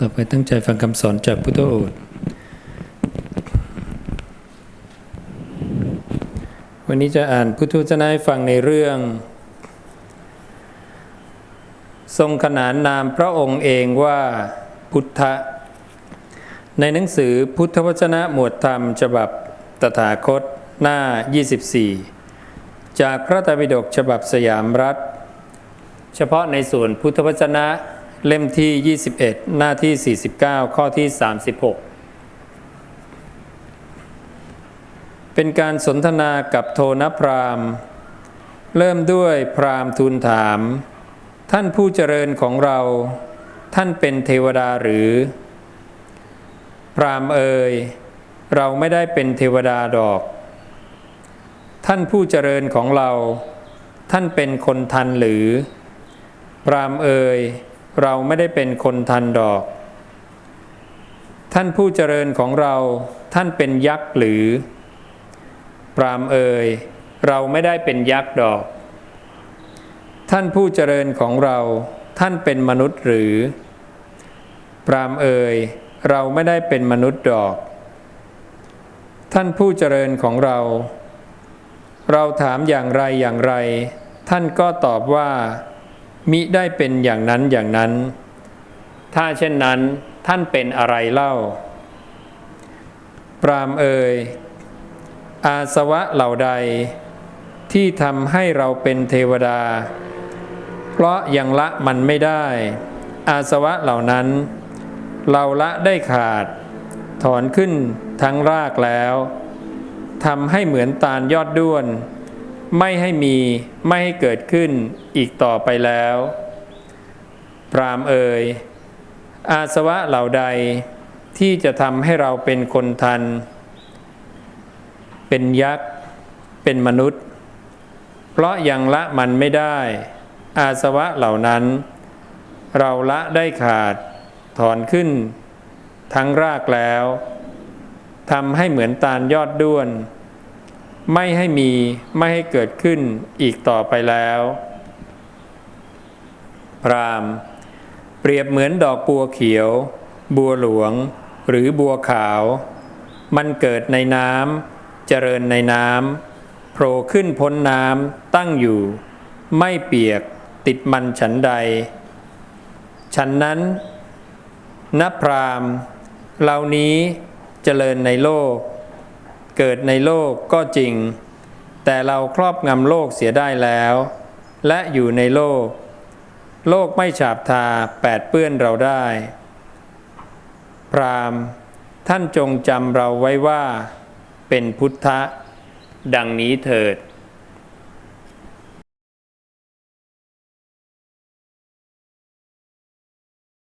ต่อไปตั้งใจฟังคำสอนจากพุทธโอษฐ์วันนี้จะอ่านพุทธวจนะให้ฟังในเรื่อง ทรงขนานนามพระองค์เองว่าพุทธะ ในหนังสือพุทธวจนะหมวดธรรมฉบับตถาคตหน้า 24 จากพระไตรปิฎกฉบับสยามรัฐ เฉพาะในส่วนพุทธวจนะ เล่มที่ 21 หน้าที่ 49 ข้อที่ 36 เป็นการสนทนากับโทนพรามเริ่มด้วยพรามทูลถาม ท่านผู้เจริญของเรา ท่านเป็นเทวดาหรือ พรามเอ่ยเราไม่ได้เป็นเทวดาดอก ท่านผู้เจริญของเรา ท่านเป็นคนทันหรือ พรามเอ่ย เราไม่ได้เป็นคนทันดอก ท่านผู้เจริญของเราท่านเป็นยักษ์หรือพรามเอ่ยเราไม่ได้เป็นยักษ์ดอก ท่านผู้เจริญของเราท่านเป็นมนุษย์หรือพรามเอ่ยเราไม่ได้เป็นมนุษย์ดอก ท่านผู้เจริญของเรา เราถามอย่างไรอย่างไร ท่านก็ตอบว่า มิได้เป็นอย่างนั้นอย่างนั้น ถ้าเช่นนั้นท่านเป็นอะไรเล่า ปรามเอ่ยอาสวะเหล่าใด ที่ทำให้เราเป็นเทวดา เพราะยังละมันไม่ได้ อาสวะเหล่านั้น เราละได้ขาด ถอนขึ้นทั้งรากแล้วทำให้เหมือนตาลยอดด้วน ไม่ให้มีไม่ให้เกิดขึ้นอีกต่อไปแล้วพรามเอ่ยอาสวะเหล่าใดที่จะทำให้เราเป็นคนทัน เป็นยักษ์ เป็นมนุษย์ เพราะยังละมันไม่ได้ อาสวะเหล่านั้น เราละได้ขาดถอนขึ้น ทั้งรากแล้วทำให้เหมือนตาลยอดด้วน ไม่ให้มีไม่ให้เกิดขึ้นอีกต่อไปแล้ว พรามเปรียบเหมือนดอกบัวเขียว บัวหลวง หรือบัวขาว มันเกิดในน้ำเจริญในน้ำโผล่ขึ้นพ้นน้ำตั้งอยู่ ไม่เปียกติดมันฉันใด ฉันนั้นนับพรามเหล่านี้เจริญในโลก เกิดในโลกก็จริง แต่เราครอบงำโลกเสียได้แล้ว และอยู่ในโลก โลกไม่ฉาบทาแปดเปื้อนเราได้ พรามท่านจงจำเราไว้ว่า เป็นพุทธะ ดังนี้เถิด